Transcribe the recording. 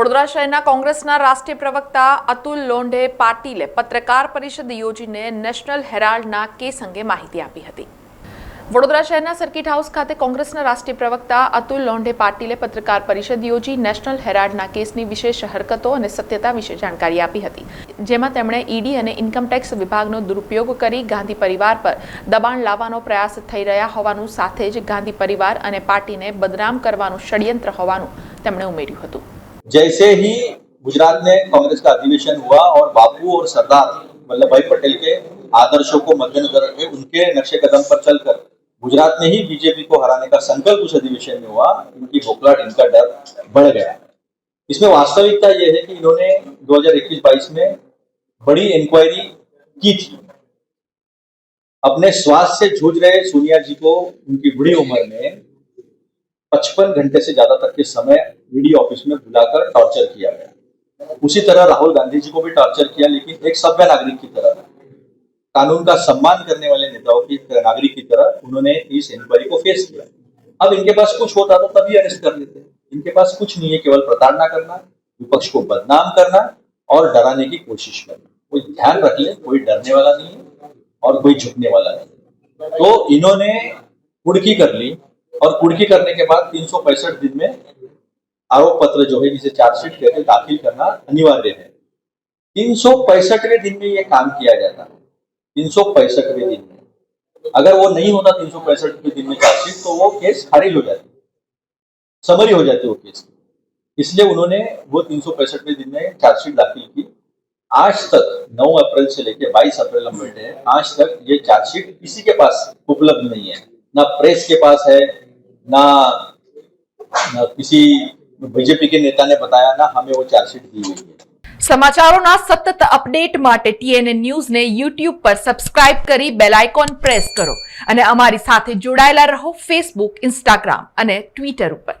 વડોદરા શહેરના કોંગ્રેસના રાષ્ટ્રીય પ્રવક્તા અતુલ લોંઢે પાટીલે પત્રકાર પરિષદ યોજીને નેશનલ હેરાલ્ડના કેસ અંગે માહિતી આપી હતી. વડોદરા શહેરના સર્કિટ હાઉસ ખાતે કોંગ્રેસના રાષ્ટ્રીય પ્રવક્તા અતુલ લોંઢે પાટીલે પત્રકાર પરિષદ યોજી નેશનલ હેરાલ્ડના કેસની વિશેષ હરકતો અને સત્યતા વિશે જાણકારી આપી હતી. જેમાં તેમણે ઈડી અને ઇન્કમટેક્સ વિભાગનો દુરુપયોગ કરી ગાંધી પરિવાર પર દબાણ લાવવાનો પ્રયાસ થઈ રહ્યા હોવાનું સાથે જ ગાંધી પરિવાર અને પાર્ટીને બદનામ કરવાનું ષડયંત્ર હોવાનું તેમણે ઉમેર્યું હતું. जैसे ही गुजरात में कांग्रेस का अधिवेशन हुआ और बापू और सरदार वल्लभ भाई पटेल के आदर्शों को मद्देनजर रखे, उनके नक्शे कदम पर चलकर गुजरात में ही बीजेपी को हराने का संकल्प उस अधिवेशन में हुआ इनकी बोखलाहट इनका डर बढ़ गया। इसमें वास्तविकता यह है कि इन्होंने 2021-22 में बड़ी इंक्वायरी की थी। अपने स्वास्थ्य से जूझ रहे सोनिया जी को उनकी बुढ़ी उम्र में पचपन घंटे से ज़्यादा तक के समय ईडी ऑफ़िस में बुलाकर टॉर्चर किया गया। उसी तरह राहुल गांधी जी को भी टॉर्चर किया, लेकिन एक सभ्य नागरिक की तरह। कानून का सम्मान करने वाले नेताओं की नागरिक की तरह उन्होंने इस इंक्वायरी को फेस किया। अब इनके पास कुछ होता तो तभी अरेस्ट कर लेते। इनके पास कुछ नहीं है, केवल प्रताड़ना करना, विपक्ष को बदनाम करना और डराने की कोशिश करना। कोई ध्यान रख ले, कोई डरने वाला नहीं है और कोई झुकने वाला नहीं तो इन्होंने कुड़की कर ली और कुड़की करने के बाद तीन सौ पैंसठ दिन में आरोप पत्र जो है जिसे चार्जशीट कहते हैं दाखिल करना अनिवार्य है। तीन सौ पैंसठवें दिन में ये काम किया जाता है। तीन सौ पैंसठवें दिन में। अगर वो नहीं होता तीन सौ पैंसठवें दिन में चार्जशीट तो वो केस खारिज हो जाती समरी हो जाती वो केस इसलिए उन्होंने वो तीन सौ पैंसठवें दिन में चार्जशीट दाखिल की। आज तक 9 अप्रैल से लेकर 22 अप्रैल हम बैठे हैं आज तक ये चार्जशीट किसी के पास उपलब्ध नहीं है। ना प्रेस के पास है ना, ना किसी बीजेपी के नेता ने बताया ना हमें वो चार्जशीट दी हुई है સમાચારોના સતત અપડેટ માટે ટીએનએ ન્યૂઝને યુટ્યુબ પર સબસ્ક્રાઇબ કરી બેલ આઇકોન પ્રેસ કરો અને અમારી સાથે જોડાયેલા રહો ફેસબુક ઇન્સ્ટાગ્રામ અને ટ્વિટર ઉપર